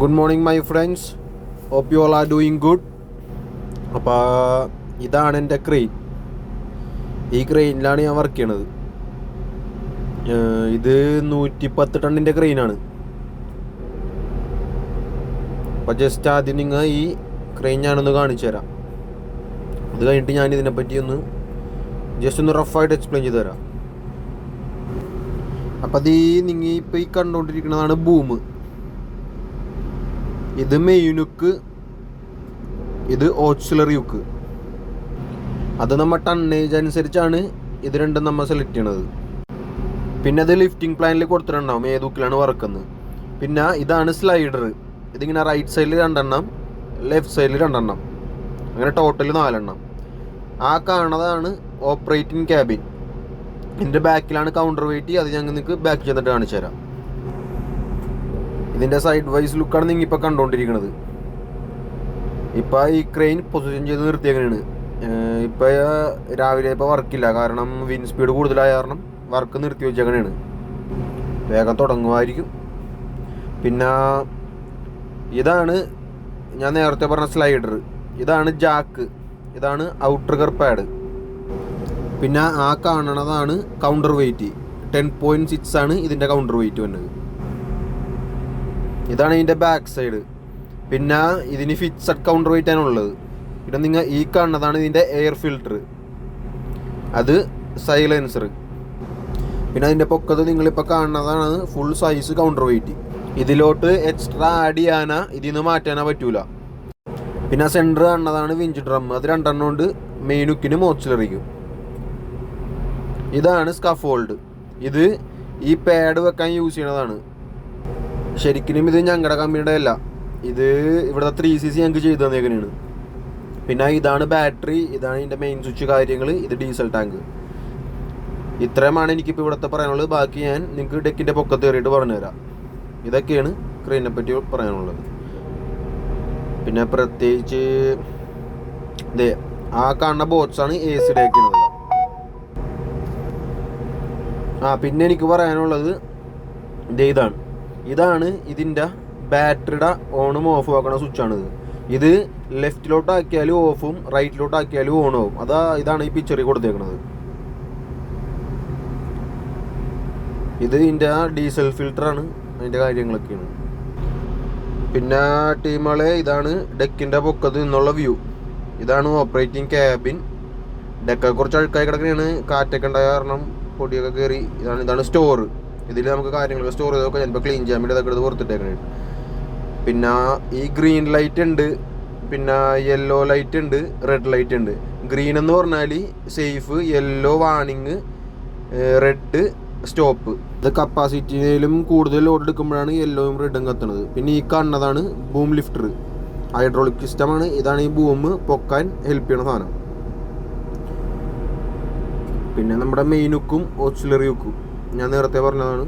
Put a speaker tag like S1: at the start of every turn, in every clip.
S1: Good morning my friends hope you all are doing good അപ്പോൾ ഇതാണ് എന്റെ crane ഈ ക്രെയിനിലാണ് ഞാൻ വർക്ക് ചെയ്യണത്. ഇത് നൂറ്റി പത്ത് ടണ്ണിന്റെ ക്രെയിനാണ് അപ്പോൾ ജസ്റ്റ് ആദ്യം നിങ്ങൾ ഈ ക്രെയിൻ ഞാനൊന്ന് കാണിച്ചു തരാം. അത് കഴിഞ്ഞിട്ട് ഞാൻ ഇതിനെപ്പറ്റി ഒന്ന് ജസ്റ്റ് ഒന്ന് റഫായിട്ട് എക്സ്പ്ലെയിൻ ചെയ്ത് തരാം. അപ്പം അത് ഈ നിങ്ങൾ ഇപ്പോൾ ഈ കണ്ടുകൊണ്ടിരിക്കുന്നതാണ് ബൂമ് ഇത് മെയിനുക്ക് ഇത് ഓക്സിലറി യുക്ക് അത് നമ്മൾ ടണ്ണേജ് അനുസരിച്ചാണ് ഇത് രണ്ടും നമ്മൾ സെലക്ട് ചെയ്യണത്. പിന്നെ അത് ലിഫ്റ്റിംഗ് പ്ലാനിൽ കൊടുത്തിട്ടുണ്ടാവും ഏത് ഉക്കിലാണ് വറക്കുന്നത്. പിന്നെ ഇതാണ് സ്ലൈഡർ ഇതിങ്ങനെ റൈറ്റ് സൈഡിൽ രണ്ടെണ്ണം ലെഫ്റ്റ് സൈഡിൽ രണ്ടെണ്ണം. അങ്ങനെ ടോട്ടൽ നാലെണ്ണം. ആ കാണുന്നതാണ് ഓപ്പറേറ്റിംഗ് ക്യാബിൻ ഇതിന്റെ ബാക്കിലാണ് കൗണ്ടർ വെയിറ്റ് അത് ഞങ്ങൾ നിങ്ങൾക്ക് ബാക്ക് ചെന്നിട്ട് കാണിച്ചു തരാം ഇതിന്റെ സൈഡ് വൈസ് ലുക്കാണ് നിങ്ങൾ ഇപ്പോൾ കണ്ടുകൊണ്ടിരിക്കുന്നത് ഇപ്പോൾ ഈ ക്രെയിൻ പൊസിഷൻ ചെയ്ത് നിർത്തിയേക്കണാണ് ഇപ്പോൾ രാവിലെ ഇപ്പോൾ വർക്കില്ല കാരണം വിൻ സ്പീഡ് കൂടുതലായ കാരണം വർക്ക് നിർത്തി വെച്ചങ്ങനെയാണ് വേഗം തുടങ്ങുമായിരിക്കും. പിന്നെ ഇതാണ് ഞാൻ നേരത്തെ പറഞ്ഞ സ്ലൈഡർ ഇതാണ് ജാക്ക് ഇതാണ് ഔട്ട്രിഗർ പാഡ് പിന്നെ ആ കാണണതാണ് counter weight ten point six ആണ് ഇതിന്റെ കൗണ്ടർ വെയിറ്റ് വന്നത്. ഇതാണ് ഇതിന്റെ ബാക്ക് സൈഡ് പിന്നെ ഇതിന് ഫിക്സഡ് കൗണ്ടർ ആണ് ഉള്ളത്. പിന്നെ നിങ്ങൾ ഈ കാണുന്നതാണ് ഇതിന്റെ എയർ ഫിൽട്ടർ അത് സൈലൻസർ പിന്നെ അതിന്റെ പൊക്കത്ത് നിങ്ങളിപ്പോൾ കാണുന്നതാണ് ഫുൾ സൈസ് കൗണ്ടർ വെയിറ്റ് ഇതിലോട്ട് എക്സ്ട്രാ ആഡ് ചെയ്യാനാ ഇതിൽ നിന്ന് മാറ്റാനാ പറ്റൂല. പിന്നെ സെന്റർ കാണുന്നതാണ് വിഞ്ച് ഡ്രം അത് രണ്ടെണ്ണം കൊണ്ട് മെയിനുക്കിന് മോച്ചിലറിക്കും ഇതാണ് സ്കഫോൾഡ് ഇത് ഈ പാഡ് വെക്കാൻ യൂസ് ചെയ്യണതാണ് ശരിക്കും ഇത് ഞങ്ങളുടെ കമ്പനിയുടെ അല്ല ഇത് ഇവിടുത്തെ ത്രീ സി സി ഞങ്ങൾക്ക് ചെയ്തു തന്നേക്കണാണ്. പിന്നെ ഇതാണ് ബാറ്ററി ഇതാണ് ഇതിന്റെ മെയിൻ സ്വിച്ച് കാര്യങ്ങൾ ഇത് ഡീസൽ ടാങ്ക് ഇത്രയുമാണ് എനിക്കിപ്പോൾ ഇവിടുത്തെ പറയാനുള്ളത്. ബാക്കി ഞാൻ നിങ്ങൾക്ക് ഡെക്കിന്റെ പൊക്കത്ത് കയറിയിട്ട് പറഞ്ഞുതരാം. ഇതൊക്കെയാണ് ക്രെയിനെ പറ്റി പറയാനുള്ളത്. പിന്നെ പ്രത്യേകിച്ച് ഇതേ ആ കാണുന്ന ബോട്ട്സാണ് എ സി ഡേക്കുന്നത് ആ പിന്നെ എനിക്ക് പറയാനുള്ളത് ദേ ഇതാണ്. ഇതാണ് ഇതിന്റെ ബാറ്ററിയുടെ ഓണും ഓഫും ആക്കണ സ്വിച്ചാണിത്. ഇത് ലെഫ്റ്റിലോട്ട് ആക്കിയാലും ഓഫും റൈറ്റിലോട്ട് ആക്കിയാലും ഓൺ ആവും. അതാ ഇതാണ് ഈ പിക്ചറിൽ കൊടുത്തേക്കുന്നത് ഇത് ഇതിന്റെ ഡീസൽ ഫിൽറ്ററാണ് അതിന്റെ കാര്യങ്ങളൊക്കെയാണ്. പിന്നെ ടീമുകളെ ഇതാണ് ഡെക്കിന്റെ പൊക്കത്ത് നിന്നുള്ള വ്യൂ ഇതാണ് ഓപ്പറേറ്റിംഗ് ക്യാബിൻ ഡെക്കെ കുറച്ച് അഴുക്കായി കിടക്കുകയാണ് കാറ്റൊക്കെ ഉണ്ടായ കാരണം പൊടിയൊക്കെ കയറി ഇതാണ് ഇതാണ് സ്റ്റോർ ഇതിൽ നമുക്ക് കാര്യങ്ങളൊക്കെ സ്റ്റോർ ചെയ്തൊക്കെ ചിലപ്പോൾ ക്ലീൻ ചെയ്യാൻ വേണ്ടി ഇതൊക്കെ എടുത്ത് പുറത്തിട്ടേക്കണേ പിന്നെ ഈ ഗ്രീൻ ലൈറ്റ് ഉണ്ട്. പിന്നെ യെല്ലോ ലൈറ്റ് ഉണ്ട്. റെഡ് ലൈറ്റ് ഉണ്ട്. ഗ്രീൻ എന്ന് പറഞ്ഞാൽ സേഫ് യെല്ലോ വാണിങ് റെഡ് സ്റ്റോപ്പ് ഇത് കപ്പാസിറ്റിയിലും കൂടുതൽ ലോഡ് എടുക്കുമ്പോഴാണ് യെല്ലോയും റെഡും കത്തുന്നത് പിന്നെ ഈ കാണുന്നതാണ് ബൂം ലിഫ്റ്റർ ഹൈഡ്രോളിക് സിസ്റ്റമാണ് ഇതാണ് ഈ ബൂം പൊക്കാൻ ഹെൽപ്പ് ചെയ്യണ സാധനം. പിന്നെ നമ്മുടെ മെയിൻ ഹുക്കും ഓക്സിലറി ഹുക്കും ഞാൻ നേരത്തെ പറഞ്ഞതാണ്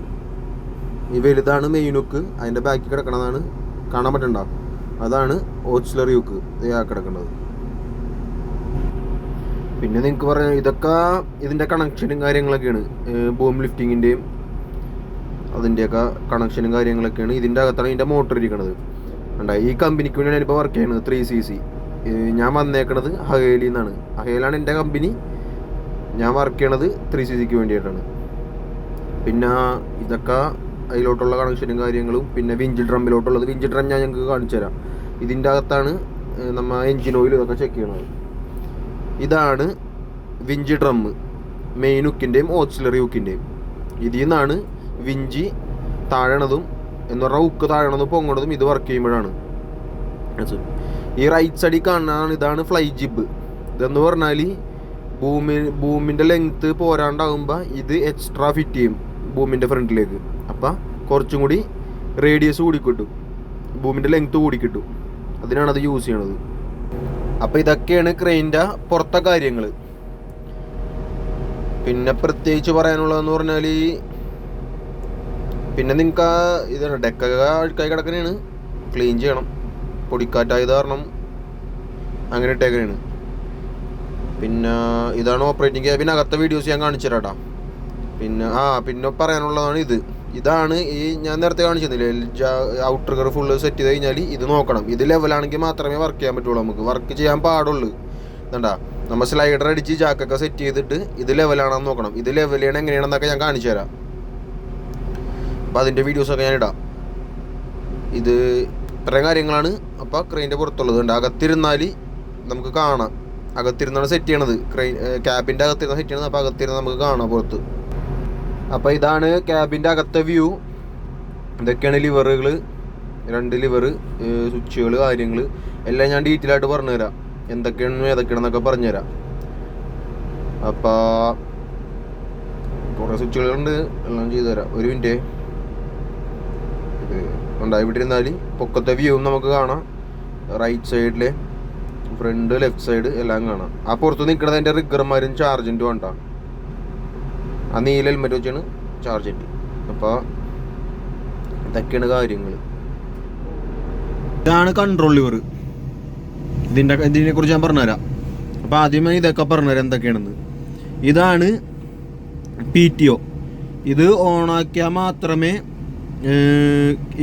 S1: ഈ വലുതാണ് മെയിനുക്ക് അതിന്റെ ബാക്കിൽ കിടക്കണതാണ് കാണാൻ പറ്റണ്ട. അതാണ് ഓച്ചിലറി ഇതാ കിടക്കുന്നത് പിന്നെ നിങ്ങൾക്ക് പറയാം ഇതൊക്കെ ഇതിന്റെ കണക്ഷനും കാര്യങ്ങളൊക്കെയാണ്. ബോം ലിഫ്റ്റിങ്ങിന്റെയും അതിന്റെയൊക്കെ കണക്ഷനും കാര്യങ്ങളൊക്കെയാണ്. ഇതിന്റെ അകത്താണ് ഇതിന്റെ മോട്ടർ ഇരിക്കുന്നത് കണ്ട ഈ കമ്പനിക്ക് വേണ്ടിയാണ് ഞാനിപ്പോൾ വർക്ക് ചെയ്യുന്നത് ത്രീ സി സി ഞാൻ വന്നേക്കണത് ഹഹേലിന്നാണ് ഹഹേലാണ് എന്റെ കമ്പനി ഞാൻ വർക്ക് ചെയ്യണത് ത്രീ സി സിക്ക് വേണ്ടിയിട്ടാണ്. പിന്നെ ഇതൊക്കെ അതിലോട്ടുള്ള കണക്ഷനും കാര്യങ്ങളും പിന്നെ വിഞ്ച് ഡ്രമ്മിലോട്ടുള്ളത് വിഞ്ച് ഡ്രം ഞാൻ ഞങ്ങൾക്ക് കാണിച്ചു തരാം. ഇതിന്റെ അകത്താണ് നമ്മൾ നമ്മ എൻജിൻ ഓയിൽ ഇതൊക്കെ ചെക്ക് ചെയ്യണത്. ഇതാണ് വിഞ്ച് ഡ്രം മെയിൻ ഉക്കിന്റെയും ഓക്സിലറി ഉക്കിന്റെയും ഇതിൽ നിന്നാണ് വിഞ്ചി താഴണതും എന്ന് പറഞ്ഞാൽ ഉക്ക് താഴണതും പൊങ്ങണതും ഇത് വർക്ക് ചെയ്യുമ്പോഴാണ്? ഈ റൈറ്റ് സൈഡിൽ കാണുന്നതാണ് ഇതാണ് ഫ്ലൈ ജിബ് ഇതെന്ന് പറഞ്ഞാൽ ഭൂമി ഭൂമിന്റെ ലെങ്ത്ത് പോരാണ്ടാകുമ്പോൾ ഇത് എക്സ്ട്രാ ഫിറ്റ് ചെയ്യും. ഭൂമിന്റെ ഫ്രണ്ടിലേക്ക്. അപ്പം കുറച്ചും കൂടി റേഡിയസ് കൂടി കിട്ടും ഭൂമിന്റെ ലെങ്ത്ത് കൂടി കിട്ടും അതിനാണ് അത് യൂസ് ചെയ്യണത്. അപ്പം ഇതൊക്കെയാണ് ക്രെയിന്റെ പുറത്തെ കാര്യങ്ങൾ പിന്നെ പ്രത്യേകിച്ച് പറയാനുള്ളതെന്ന് പറഞ്ഞാൽ പിന്നെ നിങ്ങൾക്ക് ഇതാണ് ഡെക്കൊക്കെ അഴുക്കായി കിടക്കണേണ്. ക്ലീൻ ചെയ്യണം. പൊടിക്കാറ്റായത് കാരണം അങ്ങനെ ഇട്ടേക്കണേണ്. പിന്നെ ഇതാണ് ഓപ്പറേറ്റിംഗ് ക്യാബിനകത്തെ വീഡിയോസ് ഞാൻ കാണിച്ചു തരാട്ടാ പിന്നെ ആ പിന്നെ പറയാനുള്ളതാണ് ഇത്. ഇതാണ് ഈ ഞാൻ നേരത്തെ കാണിച്ചിരുന്നില്ലേ ഔട്ടർ കർ ഫുള്ള് സെറ്റ് ചെയ്ത് കഴിഞ്ഞാൽ ഇത് നോക്കണം. ഇത് ലെവലാണെങ്കിൽ മാത്രമേ വർക്ക് ചെയ്യാൻ പറ്റുള്ളൂ നമുക്ക്. വർക്ക് ചെയ്യാൻ പാടുള്ളൂ. എന്താ നമ്മൾ സ്ലൈഡർ അടിച്ച് ജാക്കൊക്കെ സെറ്റ് ചെയ്തിട്ട് ഇത് ലെവലാണെന്ന് നോക്കണം. ഇത് ലെവൽ ചെയ്യണം എങ്ങനെയാണെന്നൊക്കെ ഞാൻ കാണിച്ചു തരാം. അപ്പം അതിന്റെ വീഡിയോസൊക്കെ ഞാൻ ഇടാം. ഇത് ഇത്രയും കാര്യങ്ങളാണ് അപ്പോൾ ക്രെയിന്റെ പുറത്തുള്ളത്. ഉണ്ട് അകത്തിരുന്നാൽ നമുക്ക് കാണാം. അകത്തിരുന്നാണ് സെറ്റ് ചെയ്യണത്. ക്രെയിൻ ക്യാബിന്റെ അകത്തിരുന്ന സെറ്റ് ചെയ്യണത്. അപ്പോൾ അകത്തിരുന്ന് നമുക്ക് കാണാം പുറത്ത്. അപ്പോൾ ഇതാണ് ക്യാബിന്റെ അകത്തെ വ്യൂ ഇതൊക്കെയാണ് ലിവറുകൾ രണ്ട് ലിവർ സ്വിച്ചുകൾ കാര്യങ്ങൾ എല്ലാം ഞാൻ ഡീറ്റെയിൽ ആയിട്ട് പറഞ്ഞുതരാം. എന്തൊക്കെയാണെന്നും ഏതൊക്കെയാണെന്നൊക്കെ പറഞ്ഞുതരാം. അപ്പോൾ കുറേ സ്വിച്ചുകളുണ്ട്. എല്ലാം ചെയ്തുതരാം. ഒരു മിനിറ്റ് ഇത് ഉണ്ടായി വിട്ടിരുന്നാൽ പൊക്കത്തെ വ്യൂവും നമുക്ക് കാണാം. റൈറ്റ് സൈഡിലെ ഫ്രണ്ട് ലെഫ്റ്റ് സൈഡ് എല്ലാം കാണാം. ആ പുറത്ത് നിൽക്കുന്നത് എന്റെ റിഗർമാരും ചാർജന്റും വേണ്ട. ആ നീല ഹെൽമെറ്റ് വെച്ചാണ് ചാർജ് ചാർജന്റ് അപ്പോൾ ഇതൊക്കെയാണ് കാര്യങ്ങൾ ഇതാണ് കൺട്രോൾ ലിവർ ഇതിന്റെ ഇതിനെ കുറിച്ച് ഞാൻ പറഞ്ഞുതരാം. അപ്പോൾ ആദ്യമായി ഇതൊക്കെ പറഞ്ഞുതരാം എന്തൊക്കെയാണെന്ന്. ഇതാണ് പി ടി ഒ ഇത് ഓണാക്കിയാൽ മാത്രമേ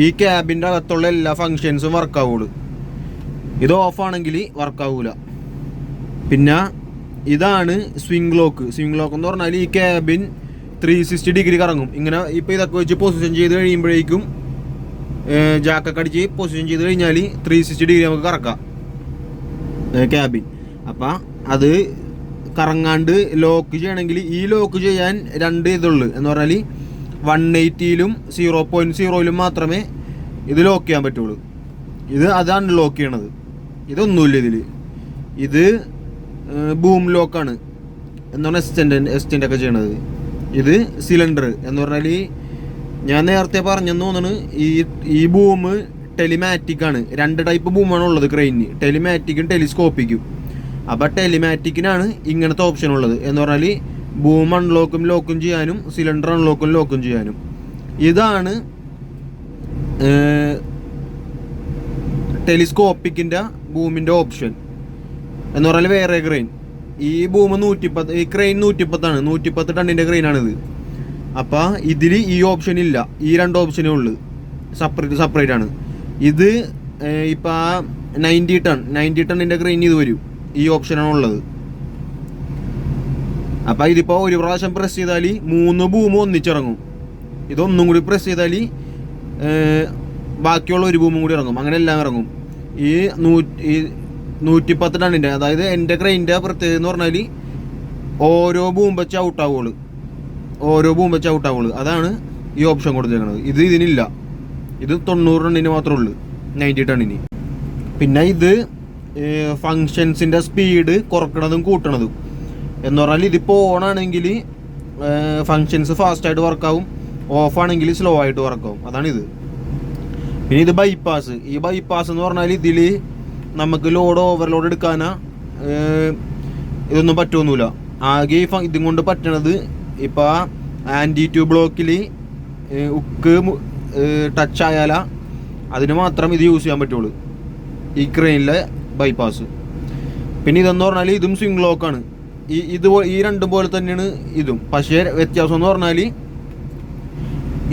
S1: ഈ ക്യാബിന്റെ അകത്തുള്ള എല്ലാ ഫങ്ഷൻസും വർക്കാവുള്ളൂ ഇത് ഓഫാണെങ്കിൽ വർക്കാവൂല പിന്നെ ഇതാണ് സ്വിംഗ് ലോക്ക് സ്വിംഗ് ലോക്ക് എന്ന് പറഞ്ഞാൽ ഈ ക്യാബിൻ ത്രീ സിക്സ്റ്റി ഡിഗ്രി കറങ്ങും. ഇങ്ങനെ ഇപ്പോൾ ഇതൊക്കെ വെച്ച് പൊസിഷൻ ചെയ്ത് കഴിയുമ്പോഴേക്കും ജാക്കൊക്കെ അടിച്ച് പൊസിഷൻ ചെയ്ത് കഴിഞ്ഞാൽ ത്രീ സിക്സ്റ്റി ഡിഗ്രി നമുക്ക് കറക്കാം. ക്യാബിൻ അപ്പം അത് കറങ്ങാണ്ട് ലോക്ക് ചെയ്യണമെങ്കിൽ ഈ ലോക്ക് ചെയ്യാൻ രണ്ട് ഇതുള്ളൂ. എന്ന് പറഞ്ഞാൽ വൺ എയ്റ്റിയിലും സീറോ പോയിന്റ് സീറോയിലും മാത്രമേ ഇത് ലോക്ക് ചെയ്യാൻ പറ്റുള്ളൂ. ഇത് അതാണ് ലോക്ക് ചെയ്യണത്. ഇതൊന്നുമില്ല ഇതിൽ ഇത് ബൂം ലോക്കാണ് എന്ന് പറഞ്ഞാൽ എസ്റ്റന്റെ എസ്റ്റന്റെ ഒക്കെ ചെയ്യണത്. ഇത് സിലിണ്ടർ എന്ന് പറഞ്ഞാൽ ഈ ഞാൻ നേരത്തെ പറഞ്ഞെന്ന് തോന്നുന്നു ഈ ഈ ബൂം ടെലിമാറ്റിക് ആണ്. രണ്ട് ടൈപ്പ് ബൂമാണ് ഉള്ളത് ക്രെയിനിന് ടെലിമാറ്റിക്കും ടെലിസ്കോപ്പിക്കും അപ്പോൾ ടെലിമാറ്റിക്കിനാണ് ഇങ്ങനത്തെ ഓപ്ഷൻ ഉള്ളത് എന്ന് പറഞ്ഞാൽ ബൂം അൺലോക്കും ലോക്കും ചെയ്യാനും സിലിണ്ടർ അൺലോക്കും ലോക്കും ചെയ്യാനും. ഇതാണ് ടെലിസ്കോപ്പിക്കിന്റെ ബൂമിന്റെ ഓപ്ഷൻ എന്ന് പറഞ്ഞാൽ വേറെ ക്രെയിൻ ഈ ബൂം നൂറ്റിപ്പത്ത് ഈ ക്രെയിൻ നൂറ്റിപ്പത്താണ്. നൂറ്റിപ്പത്ത് ടണ്ണിന്റെ ക്രെയിനാണിത് അപ്പോൾ ഇതിൽ ഈ ഓപ്ഷൻ ഇല്ല. ഈ രണ്ട് ഓപ്ഷനേ ഉള്ളൂ. സെപ്പറേറ്റ് സെപ്പറേറ്റ് ആണ്. ഇത് ഇപ്പം ആ നയന്റി ടൺ നയന്റി ടണ്ണിന്റെ ക്രെയിൻ ഇത് വരും. ഈ ഓപ്ഷനാണ് ഉള്ളത്. അപ്പം ഇതിപ്പോൾ ഒരു പ്രാവശ്യം പ്രസ് ചെയ്താൽ മൂന്ന് ബൂം ഒന്നിച്ചിറങ്ങും. ഇതൊന്നും കൂടി പ്രസ് ചെയ്താൽ ബാക്കിയുള്ള ഒരു ബൂമും കൂടി ഇറങ്ങും. അങ്ങനെ എല്ലാം ഇറങ്ങും. ഈ നൂറ്റി ഈ നൂറ്റിപ്പത്ത് ടണ്ണിന്റെ അതായത് എന്റെ ക്രെയിന്റെ പ്രത്യേകത എന്ന് പറഞ്ഞാൽ ഓരോ ബൂമ്പച്ച ഔട്ട് ഔട്ടാവുള്ളൂ ഓരോ ബൂമ്പച്ച ഔട്ട് ഔട്ടാവുള്ളൂ അതാണ് ഈ ഓപ്ഷൻ കൊടുത്തിരിക്കുന്നത്. ഇത് ഇതിനില്ല. ഇത് തൊണ്ണൂറ് ടണ്ണിന് മാത്രമേ ഉള്ളൂ. നയന്റി ടണ്ണിന് പിന്നെ ഇത് ഫങ്ഷൻസിന്റെ സ്പീഡ് കുറക്കണതും കൂട്ടണതും. എന്ന് പറഞ്ഞാൽ ഇതിപ്പോൾ ഓൺ ആണെങ്കിൽ ഫങ്ഷൻസ് ഫാസ്റ്റായിട്ട് വർക്കാവും ഓഫ് ആണെങ്കിൽ സ്ലോ ആയിട്ട് വർക്കാവും അതാണിത് പിന്നെ ഇത് ബൈപ്പാസ് ഈ ബൈപ്പാസ് എന്ന് പറഞ്ഞാൽ ഇതിൽ നമുക്ക് ലോഡ് ഓവർലോഡ് എടുക്കാനാ ഇതൊന്നും പറ്റുമൊന്നുമില്ല ആകെ ഈ ഇതും കൊണ്ട് പറ്റണത് ഇപ്പോൾ ആന്റി ട്യൂബ് ബ്ലോക്കിൽ ഉക്ക് ടച്ച് ആയാല അതിന് മാത്രം ഇത് യൂസ് ചെയ്യാൻ പറ്റുള്ളൂ. ഈ ക്രെയിനിലെ ബൈപ്പാസ് പിന്നെ ഇതെന്ന് പറഞ്ഞാൽ ഇതും സ്വിംഗ് ലോക്കാണ് ഈ ഇത് ഈ രണ്ടും പോലെ തന്നെയാണ് ഇതും. പക്ഷേ വ്യത്യാസം എന്ന് പറഞ്ഞാൽ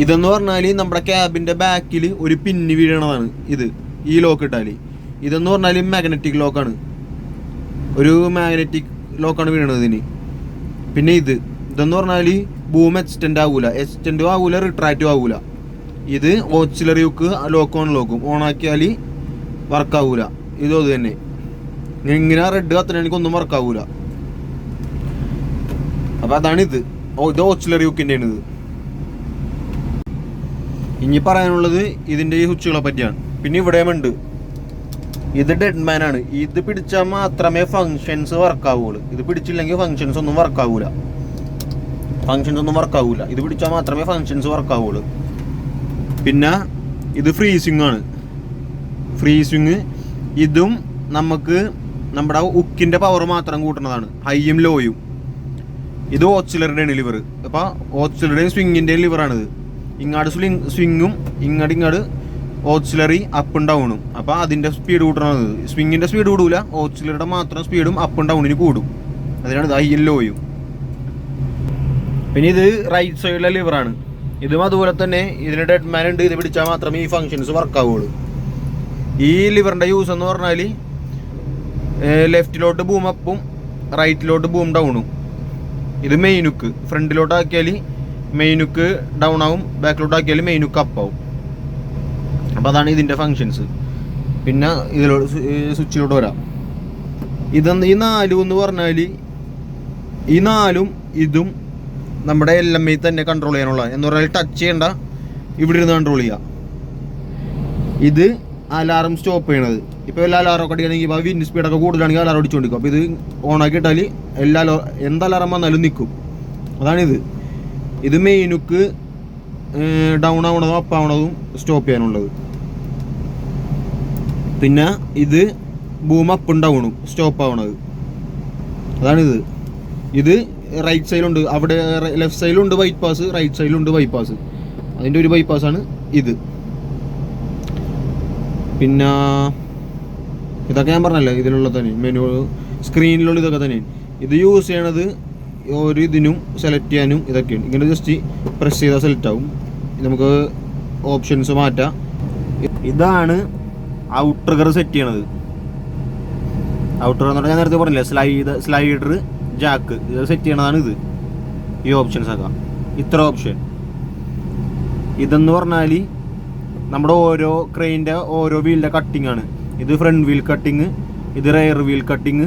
S1: ഇതെന്ന് പറഞ്ഞാൽ നമ്മുടെ ക്യാബിന്റെ ബാക്കിൽ ഒരു പിന്നി വീഴണതാണ് ഇത്. ഈ ലോക്ക് ഇട്ടാൽ ഇതെന്ന് പറഞ്ഞാൽ മാഗ്നറ്റിക് ലോക്കാണ് ഒരു മാഗ്നറ്റിക് ലോക്കാണ് വീണത് ഇതിന് പിന്നെ ഇത്. ഇതെന്ന് പറഞ്ഞാൽ ബൂം എക്സ്റ്റെൻഡ് ആകൂല എക്സ്റ്റെൻഡും ആകൂല റിട്രാക്റ്റും ആകൂല ഇത് ഓക്സിലറി ഹുക്ക് ലോക്ക് ഓൺ ലോക്കും ഓണാക്കിയാൽ വർക്കാവൂല ഇതും അത് തന്നെ. ഇങ്ങനെ റെഡ് കത്തണെങ്കിൽ ഒന്നും വർക്കാവൂല അപ്പൊ അതാണിത് ഓ ഇത് ഓക്സിലറി ഹുക്കിന്റെ ആണ് ഇത് ഇനി പറയാനുള്ളത് ഇതിന്റെ ഈ സ്വിച്ചുകളെ പറ്റിയാണ്. പിന്നെ ഇവിടെയുമുണ്ട് ഇത് ഡെഡ് മാൻ ആണ്. ഇത് പിടിച്ചാൽ മാത്രമേ ഫങ്ഷൻസ് വർക്ക് ആവുള്ളൂ. ഇത് പിടിച്ചില്ലെങ്കിൽ ഫങ്ഷൻസ് ഒന്നും വർക്ക് ആവൂല. ഫങ്ഷൻസ് ഒന്നും വർക്ക് ആവൂല. ഇത് പിടിച്ചാൽ മാത്രമേ ഫങ്ഷൻസ് വർക്ക് ആവുള്ളൂ. പിന്നെ ഇത് ഫ്രീസിങ് ആണ്. ഫ്രീസിങ് ഇതും നമുക്ക് നമ്മുടെ ഉക്കിന്റെ പവർ മാത്രം കൂട്ടുന്നതാണ്. ഹൈയും ലോയും ഇത് ഓച്ചിലറുടെയാണ് ലിവർ അപ്പോൾ ഓച്ചിലറുടെയും സ്വിങ്ങിന്റെയും ലിവറാണിത് ഇങ്ങാട് സ്വിങ് സ്വിങ്ങും ഇങ്ങോട്ട് ഇങ്ങോട്ട് ഓക്സിലറി അപ്പും ഡൗണും അപ്പോൾ അതിന്റെ സ്പീഡ് കൂട്ടണത്. സ്വിങ്ങിന്റെ സ്പീഡ് കൂടൂല. ഓക്സിലറിയുടെ മാത്രം സ്പീഡും അപ്പും ഡൗണിന് കൂടും. അതിനാണ് ഇത് ഹൈയും ലോയും പിന്നെ ഇത് റൈറ്റ് സൈഡിലെ ലിവറാണ് ഇതും അതുപോലെ തന്നെ ഇതിന് ഡെഡ് മാൻ ഉണ്ട്. ഇത് പിടിച്ചാൽ മാത്രമേ ഈ ഫങ്ഷൻസ് വർക്ക് ആവുള്ളൂ. ഈ ലിവറിന്റെ യൂസ് എന്ന് പറഞ്ഞാൽ ലെഫ്റ്റിലോട്ട് ബൂം അപ്പും റൈറ്റിലോട്ട് ബൂം ഡൗണും ഇത് മെയിനുക്ക് ഫ്രണ്ടിലോട്ട് ആക്കിയാൽ മെയിനുക്ക് ഡൗൺ ആവും ബാക്കിലോട്ട് ആക്കിയാൽ മെയിനുക്ക് അപ്പ് ആവും. അപ്പോൾ അതാണ് ഇതിന്റെ ഫങ്ഷൻസ് പിന്നെ ഇതിലോട്ട് സ്വിച്ചിലോട്ട് വരാം. ഇതെന്ന് ഈ നാലും എന്ന് പറഞ്ഞാൽ ഈ നാലും ഇതും നമ്മുടെ എൽ എം ഐ തന്നെ കൺട്രോൾ ചെയ്യാനുള്ള. എന്ന് പറഞ്ഞാൽ ടച്ച് ചെയ്യേണ്ട. ഇവിടെ ഇരുന്ന് കൺട്രോൾ ചെയ്യുക ഇത് അലാറം സ്റ്റോപ്പ് ചെയ്യണത്. ഇപ്പോൾ എല്ലാ അലാറും ഒക്കെ അടിക്കണമെങ്കിൽ ഇപ്പോൾ വിൻഡ് സ്പീഡൊക്കെ കൂടുതലാണെങ്കിൽ അലാറം അടിച്ചുകൊണ്ടിരിക്കും അപ്പോൾ ഇത് ഓണാക്കി ഇട്ടാൽ എല്ലാ എന്ത് അലാറം വന്നാലും നിൽക്കും അതാണിത് ഇത്. മെയിനുക്ക് ഡൗൺ ആവണതും അപ്പ് ആവണതും സ്റ്റോപ്പ് ചെയ്യാനുള്ളത്. പിന്നെ ഇത് ബൂം അപ്പ് ഉണ്ടാവണം സ്റ്റോപ്പ് ആവണത്. അതാണിത്. ഇത് റൈറ്റ് സൈഡിലുണ്ട് അവിടെ ലെഫ്റ്റ് സൈഡിലുണ്ട് ബൈപ്പാസ് റൈറ്റ് സൈഡിലുണ്ട് ബൈപ്പാസ് അതിന്റെ ഒരു ബൈപ്പാസാണ് ഇത്. പിന്നെ ഇതൊക്കെ ഞാൻ പറഞ്ഞല്ലേ ഇതിലുള്ള തന്നെ മെനു സ്ക്രീനിലുള്ള ഇതൊക്കെ തന്നെ. ഇത് യൂസ് ചെയ്യണത് ഒരു ഇതിനും സെലക്ട് ചെയ്യാനും ഇതൊക്കെയാണ്. ഇങ്ങനെ ജസ്റ്റ് പ്രസ് ചെയ്താൽ സെലക്ട് ആവും. നമുക്ക് ഓപ്ഷൻസ് മാറ്റാം. ഇതാണ് ഔട്ട്രിഗർ സെറ്റ് ചെയ്യണത്. ഔട്ടർ എന്ന് പറഞ്ഞാൽ ഞാൻ നേരത്തെ പറഞ്ഞില്ലേ സ്ലൈഡ് സ്ലൈഡർ ജാക്ക് ഇത് സെറ്റ് ചെയ്യണതാണ് ഇത്. ഈ ഓപ്ഷൻസ് ഒക്കെ. ഇത്ര ഓപ്ഷൻ ഇതെന്ന് പറഞ്ഞാൽ നമ്മുടെ ഓരോ ക്രെയിന്റെ ഓരോ വീലിന്റെ കട്ടിംഗ് ആണ്. ഇത് ഫ്രണ്ട് വീൽ കട്ടിങ് ഇത് റെയർ വീൽ കട്ടിങ്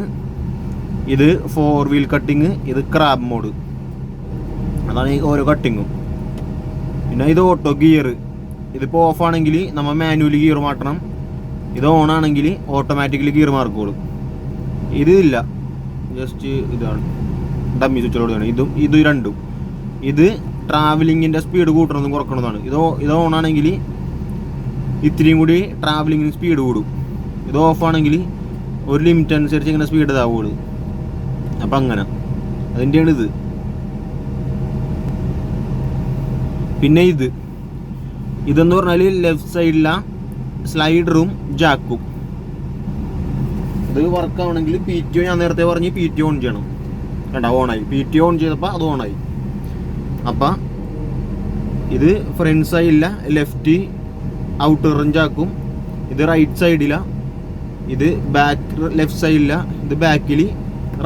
S1: ഇത് ഫോർ വീൽ കട്ടിങ് ഇത് ക്രാബ് മോഡ് അതാണ് ഈ ഓരോ കട്ടിങ്ങും പിന്നെ ഇത് ഓട്ടോ ഗിയർ ഇതിപ്പോൾ ഓഫ് ആണെങ്കിൽ നമ്മൾ മാനുവലി ഗിയർ മാറ്റണം. ഇത് ഓൺ ആണെങ്കിൽ ഓട്ടോമാറ്റിക്കലി ഗിയർ മാർക്കോളും ഇതില്ല ജസ്റ്റ് ഇതാണ്. ഡമ്മി സ്വിച്ചിലോടെയാണ് ഇതും ഇത് രണ്ടും. ഇത് ട്രാവലിങ്ങിന്റെ സ്പീഡ് കൂട്ടണമെന്നും കുറക്കണമെന്നാണ് ഇത് ഇത് ഓൺ ആണെങ്കിൽ ഇത്രയും കൂടി ട്രാവലിങ്ങിന് സ്പീഡ് കൂടും. ഇത് ഓഫ് ആണെങ്കിൽ ഒരു ലിമിറ്റ് അനുസരിച്ച് ഇങ്ങനെ സ്പീഡ് ഇതാവുള്ളൂ. അപ്പം അങ്ങനെ. അതിന്റെയാണ് ഇത്. പിന്നെ ഇത്. ഇതെന്ന് പറഞ്ഞാൽ ലെഫ്റ്റ് സൈഡിലെ സ്ലൈഡറും ജാക്കും ഇത് വർക്ക് ആവണമെങ്കിൽ പി ടി ഒ ഞാൻ നേരത്തെ പറഞ്ഞ് പി ടി ഓൺ ചെയ്യണം. കണ്ട ഓണായി പി ടി ഓൺ ചെയ്തപ്പോൾ അത് ഓണായി അപ്പം ഇത് ഫ്രണ്ട് സൈഡില ലെഫ്റ്റ് ഔട്ടർ റഞ്ചാക്കും ഇത് റൈറ്റ് സൈഡില ഇത് ബാക്ക് ലെഫ്റ്റ് സൈഡില ഇത് ബാക്കിൽ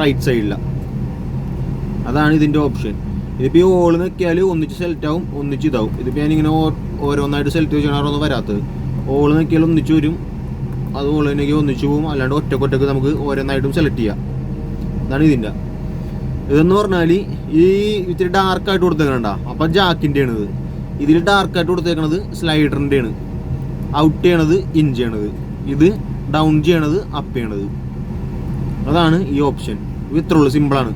S1: റൈറ്റ് സൈഡില അതാണ് ഇതിന്റെ ഓപ്ഷൻ ഇതിപ്പോൾ ഈ ഓൾ നിൽക്കിയാൽ ഒന്നിച്ച് സെലക്ട് ആവും ഒന്നിച്ച് ഇതാവും. ഇതിപ്പോൾ ഞാനിങ്ങനെ ഓരോന്നായിട്ട് സെലക്ട് ചെയ്യണമായിരുന്നു വരാത്തത്. ഓൾ നോക്കിയാൽ ഒന്നിച്ച് വരും. അത് ഓളിനെങ്കിൽ ഒന്നിച്ച് പോകും അല്ലാണ്ട് ഒറ്റക്കൊറ്റക്ക് നമുക്ക് ഓരോന്നായിട്ടും സെലക്ട് ചെയ്യാം. അതാണ് ഇതിന്റെ ഇതെന്ന് പറഞ്ഞാൽ ഈ ഇത്തിരി ഡാർക്കായിട്ട് കൊടുത്തേക്കണണ്ട? അപ്പം ജാക്കിന്റെ ആണ് ഇത് ഇതിൽ ഡാർക്കായിട്ട് കൊടുത്തേക്കണത് സ്ലൈഡറിന്റെ ആണ്. ഔട്ട് ചെയ്യണത് ഇൻ ചെയ്യണത് ഇത് ഡൗൺ ചെയ്യണത് അപ്പ് ചെയ്യണത്. അതാണ് ഈ ഓപ്ഷൻ ഇത് ഇത്രേ ഉള്ളൂ സിമ്പിളാണ്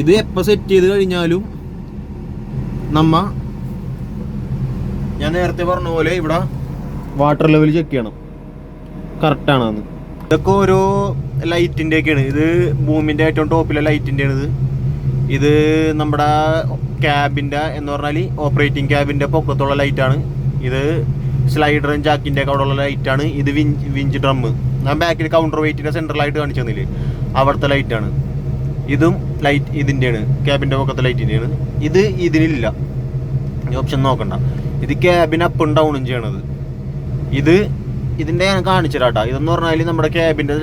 S1: ഇത് എപ്പോൾ സെറ്റ് ചെയ്ത് കഴിഞ്ഞാലും നമ്മ ഞാൻ നേരത്തെ പറഞ്ഞ പോലെ ഇവിടെ വാട്ടർ ലെവൽ ചെക്ക് ചെയ്യണം. കറക്റ്റാണെന്ന് ഇതൊക്കെ ഓരോ ലൈറ്റിന്റെ ഒക്കെയാണ്. ഇത് ഭൂമിന്റെ ഏറ്റവും ടോപ്പിലെ ലൈറ്റിന്റെ ആണ് ഇത് ഇത് നമ്മുടെ ക്യാബിന്റെ എന്ന് പറഞ്ഞാൽ ഓപ്പറേറ്റിംഗ് ക്യാബിന്റെ പൊക്കത്തുള്ള ലൈറ്റാണ് ഇത് സ്ലൈഡറും ജാക്കിന്റെ ഒക്കെ അവിടെയുള്ള ലൈറ്റാണ് ഇത് വിഞ്ച് വിഞ്ച് ഡ്രം ഞാൻ ബാക്കിൽ കൗണ്ടർ വെയിറ്റിന്റെ സെൻട്രലായിട്ട് കാണിച്ചു തന്നില്ലേ? അവിടുത്തെ ലൈറ്റാണ് ഇതും ലൈറ്റ് ഇതിന്റെയാണ് ക്യാബിന്റെ പൊക്കത്തെ ലൈറ്റിന്റെയാണ് ഇത് ഇതിനില്ല ഓപ്ഷൻ നോക്കണ്ട. ഇത് ക്യാബിന് അപ്പും ഡൗണും ചെയ്യണത്. ഇത് ഇതിന്റെ ഞാൻ കാണിച്ചു തരാം ഇതെന്ന് പറഞ്ഞാൽ നമ്മുടെ ക്യാബിന്റെ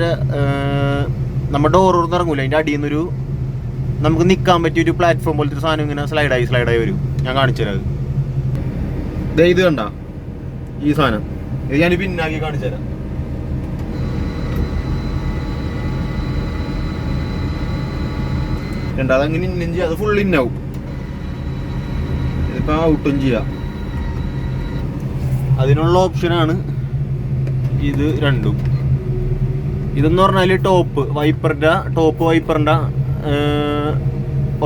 S1: നമ്മുടെ ഡോർ ഇറങ്ങൂല? അതിന്റെ അടിയിൽ നിന്നൊരു നമുക്ക് നിൽക്കാൻ പറ്റിയ ഒരു പ്ലാറ്റ്ഫോം പോലത്തെ ഒരു സാധനം ഇങ്ങനെ സ്ലൈഡായി സ്ലൈഡായി വരും. ഞാൻ കാണിച്ചു തരാം. ദേ ഇത് കണ്ട? ഈ സാധനം. ഇത് ഞാൻ പിന്നാക്കി കാണിച്ചു തരാം രണ്ടാമത് അങ്ങനെ ഇന്നും ചെയ്യാം അത് ഫുൾ ഇന്നാവും ഇതിപ്പോ ഔട്ടും ചെയ്യാം. അതിനുള്ള ഓപ്ഷനാണ് ഇത് രണ്ടും. ഇതെന്ന് പറഞ്ഞാൽ ടോപ്പ് വൈപ്പറിന്റെ ടോപ്പ് വൈപ്പറിന്റെ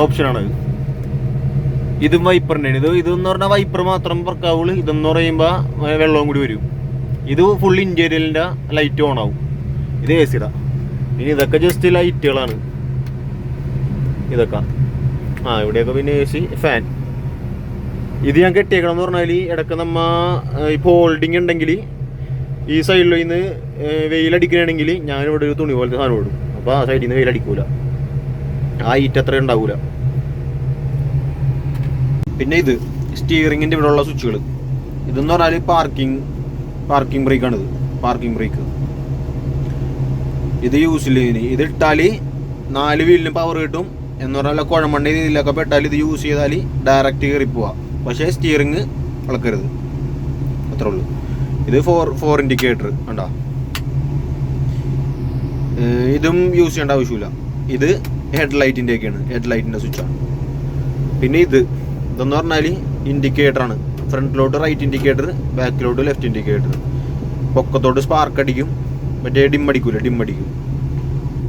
S1: ഓപ്ഷനാണ് ഇതും വൈപ്പറിന്റെ ഇത് ഇതെന്ന് പറഞ്ഞാൽ വൈപ്പർ മാത്രം വർക്കാവുള്ളൂ ഇതെന്ന് പറയുമ്പോൾ വെള്ളവും കൂടി വരും. ഇത് ഫുൾ ഇന്റീരിയലിന്റെ ലൈറ്റ് ഓൺ ആവും. ഇത് എ സിയുടെ ഇനി ഇതൊക്കെ ജസ്റ്റ് ലൈറ്റുകളാണ് ഇതൊക്കെ. ആ ഇവിടെയൊക്കെ പിന്നെ എ സി ഫാൻ ഇത് ഞാൻ കെട്ടിയേക്കണം എന്ന് പറഞ്ഞാൽ ഇടയ്ക്ക് നമ്മ ഇപ്പോൾ ഹോൾഡിങ് ഉണ്ടെങ്കിൽ ഈ സൈഡിൽ നിന്ന് വെയിലടിക്കണമെങ്കിൽ ഞാനിവിടെ ഒരു തുണി പോലത്തെ സാധനം ഇടും. അപ്പോൾ ആ സൈഡിൽ നിന്ന് വെയിലടിക്കൂല. ആ ഈറ്റ് അത്ര ഉണ്ടാവൂല. പിന്നെ ഇത് സ്റ്റിയറിങ്ങിന്റെ ഇവിടെയുള്ള സ്വിച്ചുകൾ ഇതെന്ന് പറഞ്ഞാൽ പാർക്കിംഗ് പാർക്കിംഗ് ബ്രേക്കാണിത് പാർക്കിംഗ് ബ്രേക്ക് ഇത് യൂസ് ഇല്ല ഇതിന് ഇത് ഇട്ടാൽ നാല് വീലിന് പവർ കിട്ടും. എന്ന് പറഞ്ഞാൽ കുഴമണ്ണ രീതിയിലൊക്കെ പെട്ടാൽ ഇത് യൂസ് ചെയ്താൽ ഡയറക്റ്റ് കയറി പോവാം പക്ഷേ സ്റ്റിയറിങ് ഇളക്കരുത് അത്രേ ഉള്ളൂ. ഇത് ഫോർ ഫോർ ഇൻഡിക്കേറ്റർ കണ്ടോ? ഇതും യൂസ് ചെയ്യേണ്ട ആവശ്യമില്ല. ഇത് ഹെഡ് ലൈറ്റിന്റെ ഒക്കെയാണ്. ഹെഡ് ലൈറ്റിന്റെ സ്വിച്ചാണ് പിന്നെ ഇത് ഇതെന്ന് പറഞ്ഞാൽ ഇൻഡിക്കേറ്റർ ആണ്. ഫ്രണ്ടിലോട്ട് റൈറ്റ് ഇൻഡിക്കേറ്റർ ബാക്കിലോട്ട് ലെഫ്റ്റ് ഇൻഡിക്കേറ്റർ പൊക്കത്തോട്ട് സ്പാർക്ക് അടിക്കും. മറ്റേ ഡിം അടിക്കൂല? ഡിം അടിക്കും.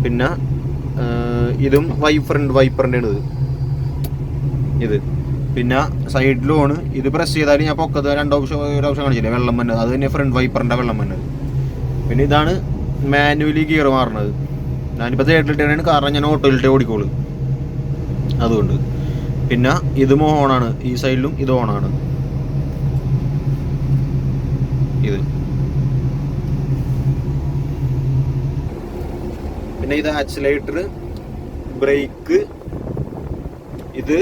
S1: പിന്നെ ഇതും വൈ ഫ്രണ്ട് വൈപ്പറിന്റെ ആണ് ഇത് ഇത്. പിന്നെ സൈഡിലുമാണ് ഇത് പ്രസ് ചെയ്താൽ ഞാൻ പൊക്കത്ത് രണ്ട് ഓപ്ഷൻ ഒരു ഓപ്ഷൻ കാണിച്ചില്ല? വെള്ളം മന്നത് അത് തന്നെ ഫ്രണ്ട് വൈപ്പറിന്റെ വെള്ളം മന്നത് പിന്നെ ഇതാണ് മാനുവലി ഗിയർ മാറുന്നത്. ഞാനിപ്പോൾ തേട്ടിലിട്ടാണ് കാരണം ഞാൻ ഓട്ടോയിലിട്ടേ ഓടിക്കോളൂ. അതുകൊണ്ട്. പിന്നെ ഇതും ഓണാണ് ഈ സൈഡിലും ഇത് ഓണാണ് ഇത്. പിന്നെ ഇത് ആക്സിലേറ്റർ ബ്രേക്ക് ഇത്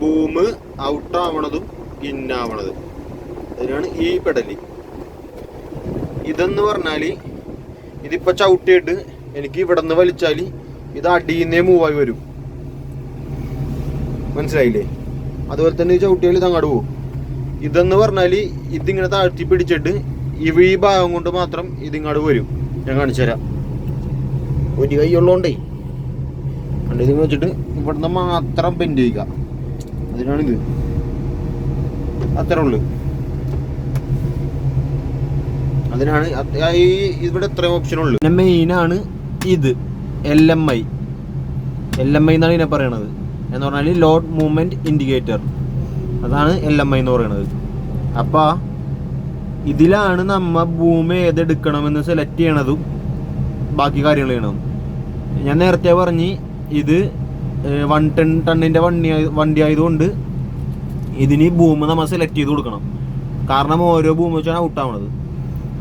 S1: ബൂമ് ഔട്ട് ആവണതും ഇൻ ആവണത് അതിനാണ് ഈ പെടലി. ഇതെന്ന് പറഞ്ഞാൽ ഇതിപ്പോ ചവിട്ടിയിട്ട് എനിക്ക് ഇവിടെ നിന്ന് വലിച്ചാൽ ഇത് അടിയുന്നേ മൂവായി വരും. മനസ്സിലായില്ലേ? അതുപോലെ തന്നെ ഈ ചവിട്ടിയാൽ ഇത് അങ്ങോട്ട് പോകും. ഇതെന്ന് പറഞ്ഞാൽ ഇതിങ്ങനെ താഴ്ത്തി പിടിച്ചിട്ട് ഇവ ഈ ഭാഗം കൊണ്ട് മാത്രം ഇതിങ്ങോട്ട് വരും. ഞാൻ കാണിച്ചു തരാം. ഒരു കൈ ഉള്ളതുകൊണ്ടേ കണ്ടിന്ന് വെച്ചിട്ട് ഇവിടുന്ന് മാത്രം ബെൻഡ് ചെയ്യുക. അതിനാണിത് അത്ര ഉള്ളു. അതിനാണ് ഈ ഇവിടെ ഇത്രയും ഓപ്ഷൻ ഉള്ളു. പിന്നെ മെയിൻ ആണ് ഇത്. L M I L M I എന്നാണ് ഇതിനെ പറയണത്. എന്ന് പറഞ്ഞാൽ ലോഡ് മൂവ്മെന്റ് ഇൻഡിക്കേറ്റർ അതാണ് എൽ എം ഐ എന്ന് പറയുന്നത് അപ്പ ഇതിലാണ് നമ്മ ഭൂമി ഏതെടുക്കണമെന്ന് സെലക്ട് ചെയ്യണതും ബാക്കി കാര്യങ്ങൾ ചെയ്യണതും. ഞാൻ നേരത്തെ പറഞ്ഞ് ഇത് വൺ ടെൻ ടണ്ണിന്റെ വണ്ടി വണ്ടി ആയതുകൊണ്ട് ഇതിന് ഭൂമി നമ്മൾ സെലക്ട് ചെയ്ത് കൊടുക്കണം. കാരണം ഓരോ ഭൂമി വെച്ചാണ് ഔട്ടാവണത്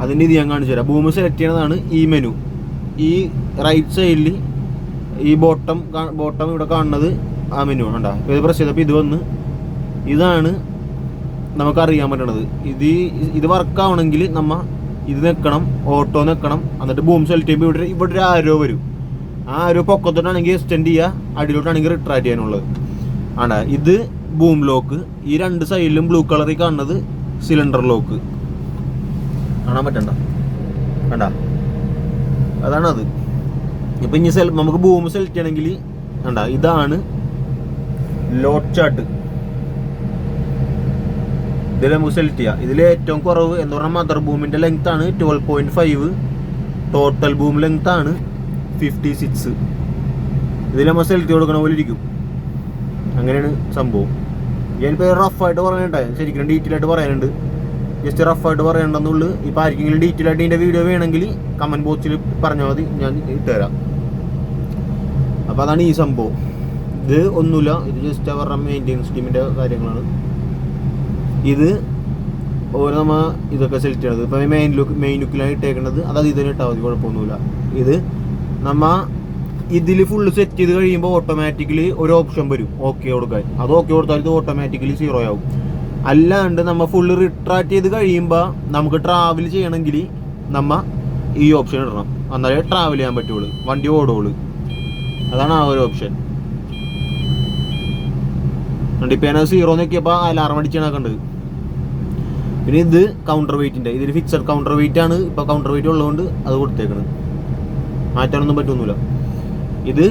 S1: അതിന്റെ ഇത് ഞാൻ കാണിച്ചു തരാം ഭൂമി സെലക്ട് ചെയ്യണതാണ് ഈ മെനു ഈ റൈറ്റ് സൈഡിൽ ഈ ബോട്ടം ബോട്ടം ഇവിടെ കാണുന്നത് ആ മെനു ആണ് കേട്ടോ ഇത് പ്രസ് ചെയ്തപ്പോൾ ഇത് വന്ന് ഇതാണ് നമുക്ക് അറിയാൻ പറ്റണത്. ഇത് ഇത് വർക്കാവണമെങ്കിൽ നമ്മൾ നമ്മ ഇത് നിൽക്കണം ഓട്ടോ നിൽക്കണം എന്നിട്ട് ഭൂമി സെലക്ട് ചെയ്യുമ്പോൾ ഇവിടെ ഇവിടെ ഒരു ആരോ വരും. ആ ഒരു പൊക്കത്തോട്ടാണെങ്കിൽ എക്സ്റ്റെൻഡ് ചെയ്യുക അടിയിലോട്ടാണെങ്കിൽ റിട്രാക്ട് ചെയ്യാനുള്ളത്. ആണ് ഇത് ബൂം ലോക്ക് ഈ രണ്ട് സൈഡിലും ബ്ലൂ കളറിൽ കാണുന്നത് സിലിണ്ടർ ലോക്ക് കാണാൻ പറ്റണ്ട. വേണ്ട അതാണ് അത്. ഇപ്പൊ ഇനി സെൽ നമുക്ക് ബൂം സെലക്ട് ചെയ്യണമെങ്കിൽ കണ്ട ഇതാണ് ലോഡ് ചാർട്ട് ഇതിൽ നമുക്ക് സെലക്ട് ചെയ്യാം. ഇതിൽ ഏറ്റവും കുറവ് എന്ന് പറഞ്ഞാൽ മദർ ബൂമിന്റെ ലെങ്ത് ആണ് twelve point five total boom length ആണ്. ഫിഫ്റ്റി സിക്സ് ഇതിൽ നമ്മൾ സെലക്ട് കൊടുക്കണ പോലെ ഇരിക്കും. അങ്ങനെയാണ് സംഭവം. ഞാനിപ്പോൾ റഫായിട്ട് പറയണ്ടേ ശരിക്കും ഡീറ്റെയിൽ ആയിട്ട് പറയാനുണ്ട്. ജസ്റ്റ് റഫായിട്ട് പറയണ്ടെന്നുള്ളു. ഇപ്പോൾ ആർക്കെങ്കിലും ഡീറ്റെയിൽ ആയിട്ട് ഇതിന്റെ വീഡിയോ വേണമെങ്കിൽ കമന്റ് ബോക്സിൽ പറഞ്ഞാൽ മതി. ഞാൻ ഇട്ടുതരാം അപ്പോൾ അതാണ് ഈ സംഭവം. ഇത് ഒന്നുമില്ല. ഇത് ജസ്റ്റ് അവരുടെ മെയിന്റെനൻസ് ടീമിന്റെ കാര്യങ്ങളാണ്. ഇത് ഓരോ നമ്മൾ ഇതൊക്കെ സെലക്ട് ചെയ്യണത്. ഇപ്പോൾ മെയിൻ ലുക്ക് മെയിൻ ലുക്കിലാണ് ഇട്ടേക്കുന്നത് അതായത് അത് ഇതിന് ഇട്ടാൽ മതി. കുഴപ്പമൊന്നുമില്ല. ഇത് നമ്മ ഇതിൽ ഫുള്ള് സെറ്റ് ചെയ്ത് കഴിയുമ്പോൾ ഓട്ടോമാറ്റിക്കലി ഒരു ഓപ്ഷൻ വരും. ഓക്കെ കൊടുക്കാൻ. അത് ഓക്കെ കൊടുത്താൽ ഇത് ഓട്ടോമാറ്റിക്കലി സീറോ ആവും. അല്ലാണ്ട് നമ്മൾ ഫുള്ള് റിട്രാക്ട് ചെയ്ത് കഴിയുമ്പോൾ നമുക്ക് ട്രാവൽ ചെയ്യണമെങ്കിൽ നമ്മ ഈ ഓപ്ഷൻ ഇടണം. എന്നാലേ ട്രാവൽ ചെയ്യാൻ പറ്റുള്ളൂ. വണ്ടി ഓടുള്ളൂ. അതാണ് ആ ഒരു ഓപ്ഷൻ ഇപ്പം ഞാൻ സീറോ നോക്കിയപ്പോൾ അലാറം അടിച്ചണക്കുണ്ട് പിന്നെ ഇത് കൗണ്ടർ വെയിറ്റിന്റെ ഇതിൽ ഫിക്സഡ് കൗണ്ടർ വെയിറ്റ് ആണ്. ഇപ്പോൾ കൗണ്ടർ വെയിറ്റ് ഉള്ളതുകൊണ്ട് അത് കൊടുത്തേക്കണത് മാറ്റാനൊന്നും പറ്റൊന്നുമില്ല. ഇത്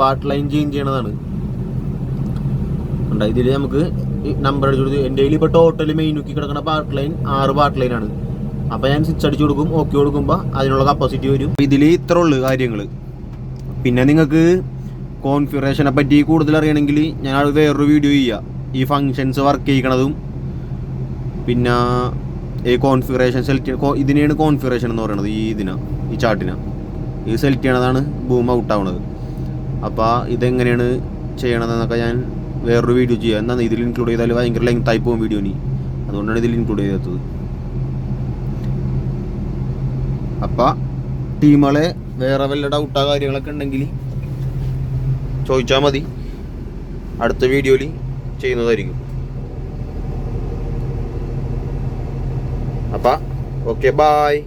S1: പാർട്ട് ലൈൻ ചേഞ്ച് ചെയ്യണതാണ്. ഉണ്ട് ഇതിൽ നമുക്ക് നമ്പർ അടിച്ചു കൊടുത്ത് എന്റെ കയ്യിൽ ഇപ്പോൾ ടോട്ടൽ മെയിൻ നോക്കി കിടക്കുന്ന പാർട്ട് ലൈൻ ആറ് പാർട്ട് ലൈനാണ് അപ്പോൾ ഞാൻ സ്വിച്ച് അടിച്ചു കൊടുക്കും ഓക്കെ കൊടുക്കുമ്പോൾ അതിനുള്ള കപ്പാസിറ്റി വരും. ഇതിൽ ഇത്ര ഉള്ളു കാര്യങ്ങൾ പിന്നെ നിങ്ങൾക്ക് കോൺഫിഗറേഷനെ പറ്റി കൂടുതൽ അറിയണമെങ്കിൽ ഞാൻ അത് വേറൊരു വീഡിയോ ചെയ്യാം. ഈ ഫങ്ഷൻസ് വർക്ക് ചെയ്യിക്കണതും പിന്നെ ഈ കോൺഫിഗറേഷൻ സെലക്ട് ഇതിനെയാണ് കോൺഫിഗറേഷൻ എന്ന് പറയുന്നത് ഈ ഇതിനാണ് ഈ ചാർട്ടിനാ ഇത് സെലക്ട് ചെയ്യണതാണ് ബൂം ഔട്ട് ആവുന്നത് അപ്പോൾ ഇതെങ്ങനെയാണ് ചെയ്യണതെന്നൊക്കെ ഞാൻ വേറൊരു വീഡിയോ ചെയ്യാം. എന്താണ് ഇതിൽ ഇൻക്ലൂഡ് ചെയ്താൽ ഭയങ്കര ലെങ്ത് ആയി പോകും വീഡിയോ ഇനി. അതുകൊണ്ടാണ് ഇതിൽ ഇൻക്ലൂഡ് ചെയ്തത്. അപ്പോൾ ടീമുകളെ വേറെ വല്ല ഡൗട്ടാ കാര്യങ്ങളൊക്കെ ഉണ്ടെങ്കിൽ ചോദിച്ചാൽ മതി. അടുത്ത വീഡിയോയിൽ ചെയ്യുന്നതായിരിക്കും. അപ്പം ഓക്കെ ബായ്